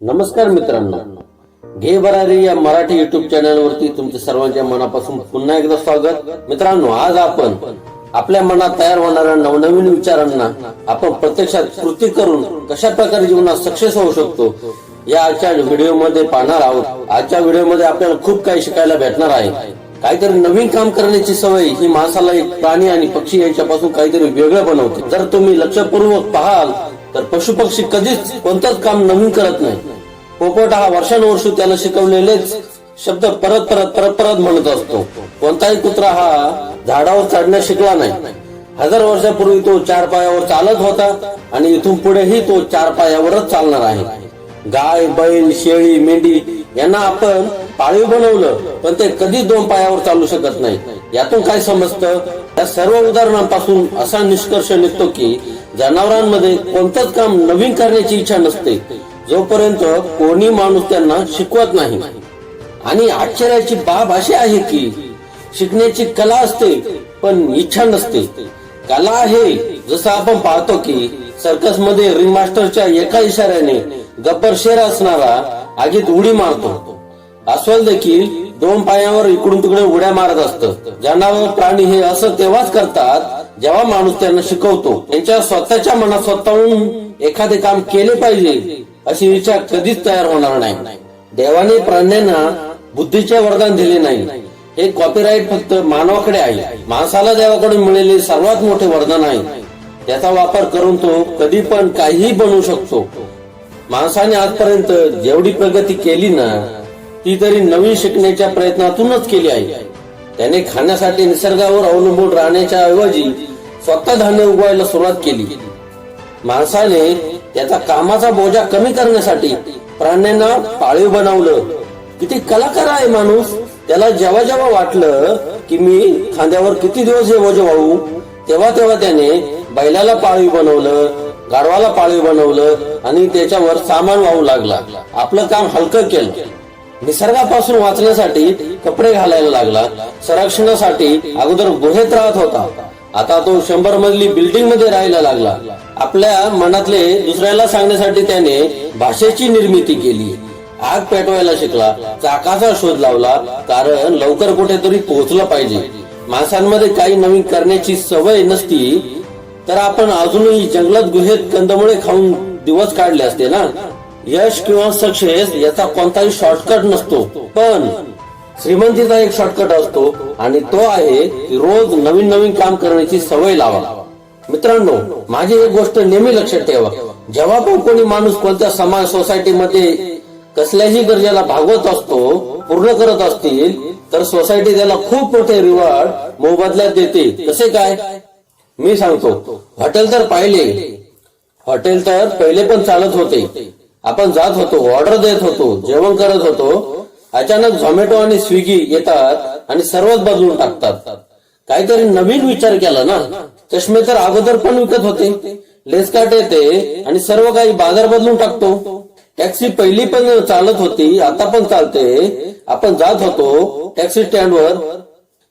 नमस्कार मित्रांनो. घे बरारी या मराठी युट्यूब चॅनलवरती तुमच्या सर्वांच्या मनापासून पुन्हा एकदा स्वागत. मित्रांनो आज आपण आपल्या मनात तयार होणाऱ्या नवनवीन विचारांना आपण प्रत्यक्षात कृती करून कशा प्रकारे जीवनात सक्सेस होऊ शकतो या आजच्या व्हिडिओमध्ये पाहणार आहोत. आजच्या व्हिडिओमध्ये आपल्याला खूप काही शिकायला भेटणार आहे. काहीतरी नवीन काम करण्याची सवय ही माणसाला एक प्राणी आणि पक्षी यांच्यापासून काहीतरी वेगळं बनवते. जर तुम्ही लक्षपूर्वक पाहाल तर पशुपक्षी कधीच कोणतंच काम नवीन करत नाही. पोपट हा वर्षानुवर्ष त्याला शिकवलेलेच शब्द परत परत परत परत म्हणत असतो. कोणताही कुत्रा हा झाडावर चढण्यास शिकला नाही. हजार वर्षापूर्वी तो चार पायावर चालत होता आणि इथून पुढेही तो चार पायावरच चालणार आहे. गाय बैल शेळी मेंढी यांना आपण पाळीव बनवलं पण ते कधीच दोन पायावर चालू शकत नाही. यातून काय समजतं? या सर्व उदाहरणांपासून असा निष्कर्ष निघतो की जनावरांमध्ये कोणतंच काम नवीन करण्याची इच्छा नसते. जोपर्यंत कोणी माणूस त्यांना शिकवत नाही. आणि आश्चर्याची बाब अशी आहे की शिकण्याची कला असते पण इच्छा नसते. कला आहे जसं आपण पाहतो की सर्कसमध्ये रिंग मास्टरच्या एका इशाऱ्याने गब्बर शेर असणारा आगीत उडी मारतो. अस्वल देखील दोन पायावर इकडून तिकडे उड्या मारत असतं. जनावर प्राणी हे असं तेव्हाच करतात जेव्हा माणूस त्यांना शिकवतो त्यांच्या स्वतःच्या मनात स्वतःहून एखादे काम केले पाहिजे अशी इच्छा कधीच तयार होणार नाही. देवाने प्राण्यांना बुद्धीचे वरदान दिले नाही. हे कॉपीराईट फक्त मानवाकडे आहे. माणसाला देवाकडून मिळेले सर्वात मोठे वरदान आहे. त्याचा वापर करून तो कधी पण काहीही बनवू शकतो. माणसाने आजपर्यंत जेवढी प्रगती केली ना ती तरी नवीन शिकण्याच्या प्रयत्नातूनच केली आहे. त्याने खाण्यासाठी निसर्गावर अवलंबून राहण्याच्या ऐवजी स्वतः धान्य उगवायला सुरुवात केली. माणसाने त्याचा कामाचा बोजा कमी करण्यासाठी प्राण्यांना पाळीव बनवलं. किती कलाकार आहे माणूस. त्याला जेव्हा जेव्हा वाटलं की मी खांद्यावर किती दिवस हे बोजे वाहू तेव्हा तेव्हा त्याने बैलाला पाळीव बनवलं गाढवाला पाळीव बनवलं आणि त्याच्यावर सामान वाहू लागला. आपलं काम हलकं केलं. निसर्गापासून वाचण्यासाठी कपडे घालायला लागला. संरक्षणासाठी अगोदर गुहेत राहत होता. आता तो शंभर मजली बिल्डिंगमध्ये राहायला लागला. आपल्या मनातले दुसऱ्याला सांगण्यासाठी त्याने भाषेची निर्मिती केली. आग पेटवायला शिकला चाकाचा शोध लावला कारण लवकर कुठेतरी पोहोचलं पाहिजे. माणसांमध्ये काही नवीन करण्याची सवय नसती तर आपण अजूनही जंगलात गुहेत कंदमुळे खाऊन दिवस काढले असते ना? यश किंवा सक्सेस याचा कोणताही शॉर्टकट नसतो. पण श्रीमंतीचा एक शॉर्टकट असतो आणि तो आहे की रोज नवीन नवीन काम करण्याची सवय लावा. मित्रांनो माझी एक गोष्ट नेहमी लक्षात ठेवा. जेव्हा पण कोणी माणूस कोणत्या समाज सोसायटीमध्ये कसल्याही गरजेला भागवत असतो पूर्ण करत असतील तर सोसायटी त्याला खूप मोठे रिवॉर्ड मोबदल्यात देते कसे काय? मी सांगतो. हॉटेल तर पाहिले. हॉटेल तर पहिले पण चालत होते. आपण जात होतो ऑर्डर देत होतो जेवण करत होतो अचानक झोमॅटो आणि स्विगी येतात आणि सर्वच बदलून टाकतात. काहीतरी नवीन विचार केला ना? चष्मे तर अगोदर पण विकत होते. लेसकाट येते आणि सर्व काही बाजार बदलून टाकतो. टॅक्सी पहिली पण चालत होती आता पण चालते. आपण जात होतो टॅक्सी स्टँडवर.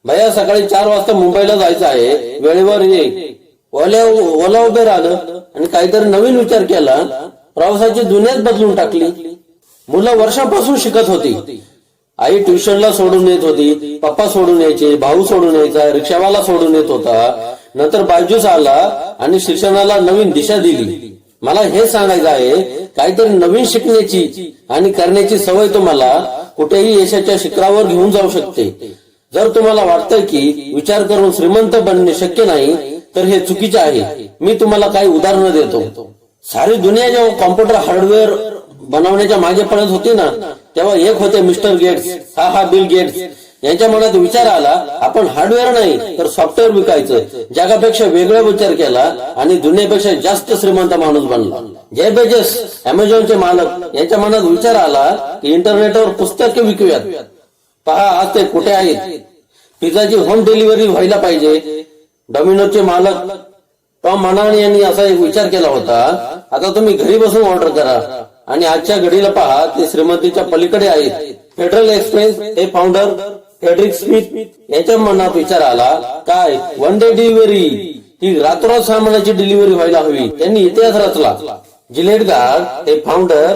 भैया सकाळी चार वाजता मुंबईला जायचं आहे. वेळेवर ये. ओल्या ओला उभे राहिलं आणि काहीतरी नवीन विचार केला. प्रवासाची दुनियाच बदलून टाकली. मुलं वर्षापासून शिकत होती. आई ट्युशनला सोडून येत होती पप्पा सोडून यायचे भाऊ सोडून यायचा रिक्षावाला सोडून येत होता. नंतर बायजूस आला आणि शिक्षणाला नवीन दिशा दिली. मला हे सांगायचं आहे काहीतरी नवीन शिकण्याची आणि करण्याची सवय तुम्हाला कुठेही यशाच्या शिखरावर घेऊन जाऊ शकते. जर तुम्हाला वाटतंय की विचार करून श्रीमंत बनणे शक्य नाही तर हे चुकीचे आहे. मी तुम्हाला काही उदाहरणं देतो. सारी दुनिया जेव्हा कॉम्प्युटर हार्डवेअर बनवण्याच्या मागे पडत होती ना तेव्हा एक होते मिस्टर गेट्स. हा हा बिल गेट्स. यांच्या मनात विचार आला आपण हार्डवेअर नाही तर सॉफ्टवेअर विकायचं. जगापेक्षा वेगळा विचार केला आणि दुनियापेक्षा जास्त श्रीमंत माणूस बनला. जे बेजेस अमेझॉनचे मालक. यांच्या मनात विचार आला की इंटरनेटवर पुस्तके विकूयात. पहा आज ते कुठे आहेत? पिझ्झाची होम डिलिव्हरी व्हायला पाहिजे. डॉमिनोजचे मालक. टॉम मनानी यांनी असा एक विचार केला होता आता तुम्ही घरी बसून ऑर्डर करा. आणि आजच्या घडीला पहा ते श्रीमंतीच्या पलीकडे आहेत फेडरल एक्सप्रेस हे फाउंडर फेडरिक स्मिथ यांच्या मनात विचार आला काय वन डे डिलिव्हरी ही रातोरात सामानाची डिलिव्हरी व्हायला हवी. त्यांनी इतिहास रचला. जिलेट गार्ड हे फाउंडर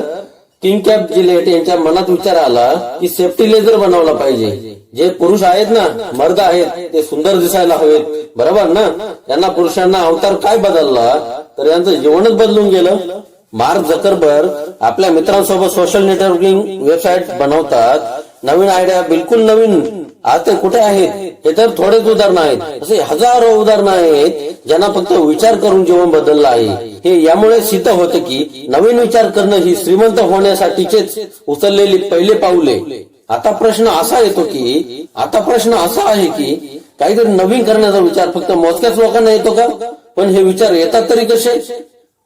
किंग कॅप जिलेट यांच्या मनात विचार आला की सेफ्टी लेझर बनवला पाहिजे. जे पुरुष आहेत ना मर्द आहेत ते सुंदर दिसायला हवेत. बरोबर ना? त्यांना पुरुषांना अवतार काय बदलला? तर यांचं जीवनच बदलून गेलं. मार्क झकरबर्ग आपल्या मित्रांसोबत सोशल नेटवर्किंग वेबसाईट बनवतात. नवीन आयडिया बिलकुल नवीन. आज ते कुठे आहेत? हे तर थोडेच उदाहरण आहेत. असे हजारो उदाहरणं आहेत ज्यांना फक्त विचार करून जीवन बदललं आहे. हे यामुळे सिद्ध होतं की नवीन विचार करणं ही श्रीमंत होण्यासाठीचेच उचललेली पहिले पाऊले. आता प्रश्न असा येतो की आता प्रश्न असा आहे की काहीतरी नवीन करण्याचा विचार फक्त मोजक्याच लोकांना येतो का? पण हे विचार येतात तरी कसे?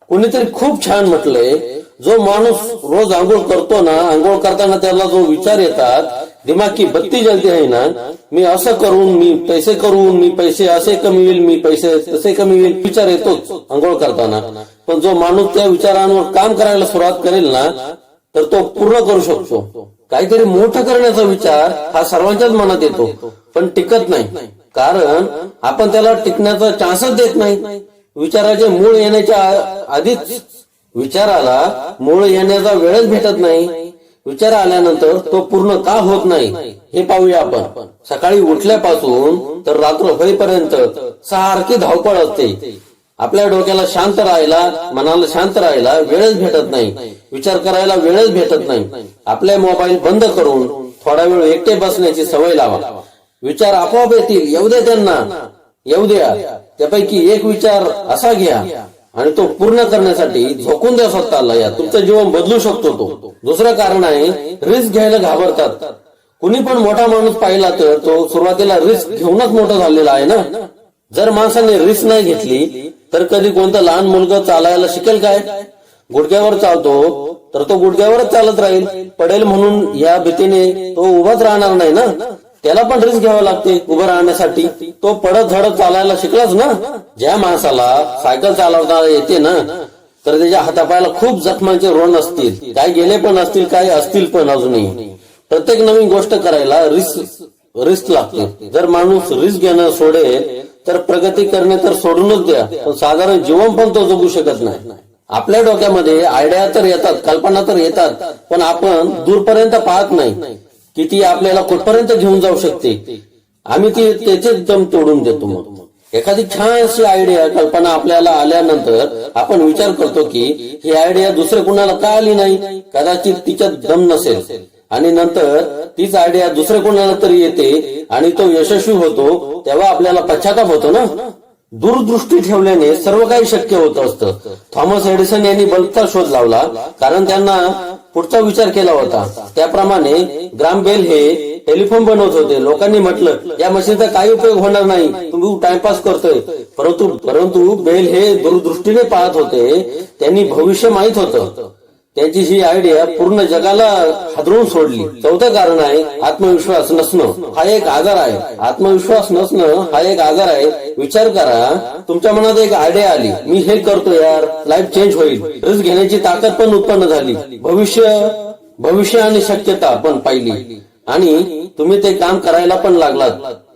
कोणीतरी खूप छान म्हटलंय जो माणूस रोज आंघोळ करतो ना आंघोळ करताना त्याला जो विचार येतात दिमागी बत्ती जलती आहे ना मी असं करून मी पैसे करून मी पैसे असे कमी होईल मी पैसे तसे कमी होईल विचार येतोच आंघोळ करताना. पण जो माणूस त्या विचारांवर काम करायला सुरुवात करेल ना तर तो पूर्ण करू शकतो. काहीतरी मोठं करण्याचा विचार हा सर्वांच्याच मनात येतो पण टिकत नाही. कारण आपण त्याला टिकण्याचा चान्सच देत नाही. विचाराचे मूळ येण्याच्या आधीच विचाराला मूळ येण्याचा वेळच भेटत नाही. विचार आल्यानंतर तो पूर्ण का होत नाही हे पाहूया आपण. सकाळी उठल्यापासून तर रात्र होईपर्यंत सारखी धावपळ असते. आपल्या डोक्याला शांत राहायला मनाला शांत राहायला वेळच भेटत नाही. विचार करायला वेळच भेटत नाही. आपले मोबाईल बंद करून थोडा वेळ एकटे बसण्याची सवय लावा. विचार आपोआप येतील एवढे त्यांना. येऊ द्या. त्यापैकी एक विचार असा घ्या आणि तो पूर्ण करण्यासाठी झोकून द्या स्वतःला या. तुमचं जीवन बदलू शकतो तो. दुसरं कारण आहे रिस्क घ्यायला घाबरतात. कुणी पण मोठा माणूस पाहिला तर तो सुरुवातीला रिस्क घेऊनच मोठा झालेला आहे ना? जर माणसाने रिस्क नाही घेतली तर कधी कोणतं लहान मुलगा चालायला शिकेल काय? गुडघ्यावर चालतो तर तो गुडघ्यावरच चालत राहील. पडेल म्हणून या भीतीने तो उभाच राहणार नाही ना? त्याला पण रिस्क घ्यावं लागते उभं राहण्यासाठी. तो पडत झडत चालायला शिकलाच ना. ज्या माणसाला सायकल चालवता येते ना तर त्याच्या हातापायाला खूप जखमांचे रोण असतील. काय गेले पण असतील काय असतील पण अजूनही. प्रत्येक नवीन गोष्ट करायला रिस्क रिस्क लागते. जर माणूस रिस्क घेणं सोडेल तर प्रगती करणे तर सोडूनच द्या. पण साधारण जीवन पण तो जगू शकत नाही. आपल्या डोक्यामध्ये आयडिया तर येतात कल्पना तर येतात पण आपण दूरपर्यंत पाहत नाही. की ती आपल्याला कुठपर्यंत घेऊन जाऊ शकते? आम्ही ती त्याचे दम तोडून देतो मग. एखादी छान अशी आयडिया कल्पना आपल्याला आल्यानंतर आपण विचार करतो की ही आयडिया दुसऱ्या कुणाला का आली नाही? कदाचित तिच्यात दम नसेल. आणि नंतर तीच आयडिया दुसऱ्या कोणाला तरी येते आणि तो यशस्वी होतो तेव्हा आपल्याला पश्चाताप होतो ना? दूरदृष्टी ठेवल्याने सर्व काही शक्य होत असतं. थॉमस एडिसन यांनी बल्बचा शोध लावला कारण त्यांना पुढचा विचार केला होता. त्याप्रमाणे ग्राम बेल हे टेलिफोन बनवत होते. लोकांनी म्हटलं या मशीनचा काही उपयोग होणार नाही. तुम्ही टाइमपास करतोय. परंतु परंतु बेल हे दूरदृष्टीने पाहत होते. त्यांनी भविष्य माहीत होतं. त्यांची ही आयडिया पूर्ण जगाला हादरवून सोडली. चौथं कारण आहे आत्मविश्वास नसणं. हा एक आजार आहे. आत्मविश्वास नसणं हा एक आजार आहे. विचार करा तुमच्या मनात एक आयडिया आली. मी हे करतो यार. लाईफ चेंज होईल. रिस्क घेण्याची ताकद पण उत्पन्न झाली. भविष्य भविष्य आणि शक्यता पण पाहिली. आणि तुम्ही ते काम करायला पण लागलात.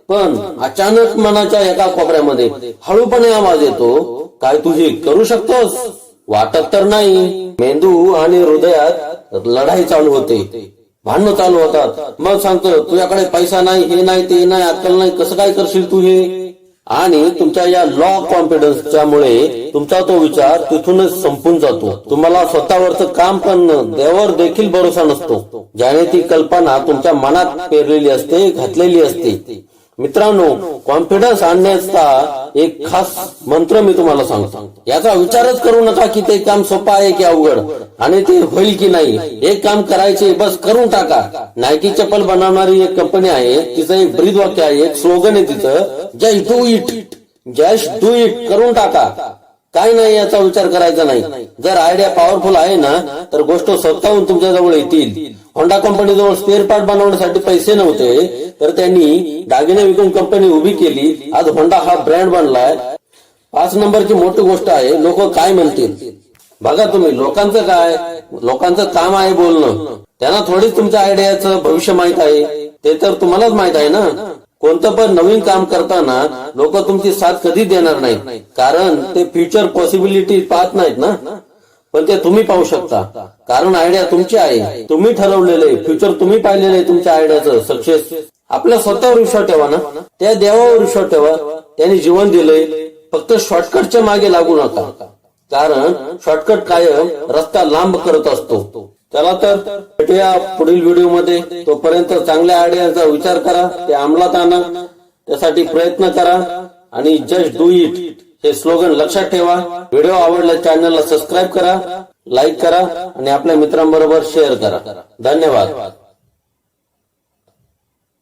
पण अचानक मनाच्या एका कोपऱ्यामध्ये हळूपणे आवाज येतो काय तुझी करू शकतोस? वाटत तर नाही. मेंदू आणि हृदयात लढाई चालू होते. भांडणं चालू होतात. मग सांगतो तुझ्याकडे पैसा नाही हे नाही ते नाही अक्कल नाही कसं काय करशील तू हे? आणि तुमच्या या लॉ कॉन्फिडन्सच्या मुळे तुमचा तो विचार तिथूनच संपून जातो. तुम्हाला स्वतःवरचं काम करणं त्यावर देखील भरोसा नसतो. ज्याने ती कल्पना तुमच्या मनात पेरलेली असते घातलेली असते. मित्रांनो कॉन्फिडन्स आणण्याचा एक खास मंत्र मी तुम्हाला सांगतो. याचा विचारच करू नका की ते काम सोपं आहे की अवघड. आणि ते होईल की नाही एक काम करायचे बस करून टाका. नायकी चप्पल बनवणारी एक कंपनी आहे तिचं एक ब्रीद वाक्य आहे एक स्लोगन आहे तिचं just do it just do it करून टाका. काय नाही याचा विचार करायचा नाही. जर आयडिया पॉवरफुल आहे ना तर गोष्ट स्वतःहून तुमच्या जवळ येतील. होंडा कंपनीजवळ स्पेअर पार्ट बनवण्यासाठी पैसे नव्हते तर त्यांनी दागिने विकून कंपनी उभी केली. आज होंडा हा ब्रँड बनलाय. पाच नंबरची मोठी गोष्ट आहे लोक काय म्हणतील? बघा तुम्ही लोकांचं काय? लोकांचं काम आहे बोलणं. त्यांना थोडीच तुमच्या आयडियाचं भविष्य माहीत आहे. ते तर तुम्हालाच माहीत आहे ना? कोणतं पण नवीन काम करताना लोक तुमची साथ कधी देणार नाहीत. कारण ते फ्युचर पॉसिबिलिटी पाहत नाहीत ना? पण ते तुम्ही पाहू शकता. कारण आयडिया तुमची आहे. तुम्ही ठरवलेले फ्युचर तुम्ही पाहिलेलं आहे तुमच्या आयडियाचं सक्सेस आपल्या स्वतःवर विश्वास ठेवा ना. त्या देवावर विश्वास ठेवा. त्याने जीवन दिलंय. फक्त शॉर्टकटच्या मागे लागू नका. कारण शॉर्टकट कायम रस्ता लांब करत असतो. चला तर भेटूया पुढील व्हिडिओमध्ये. तोपर्यंत चांगल्या आयडियाचा विचार करा. ते अंमलात आणा. त्यासाठी प्रयत्न करा. आणि जस्ट डू इट हे स्लोगन लक्षात ठेवा. व्हिडिओ आवडला चॅनलला सबस्क्राईब करा लाईक करा आणि आपल्या मित्रांबरोबर शेअर करा. धन्यवाद.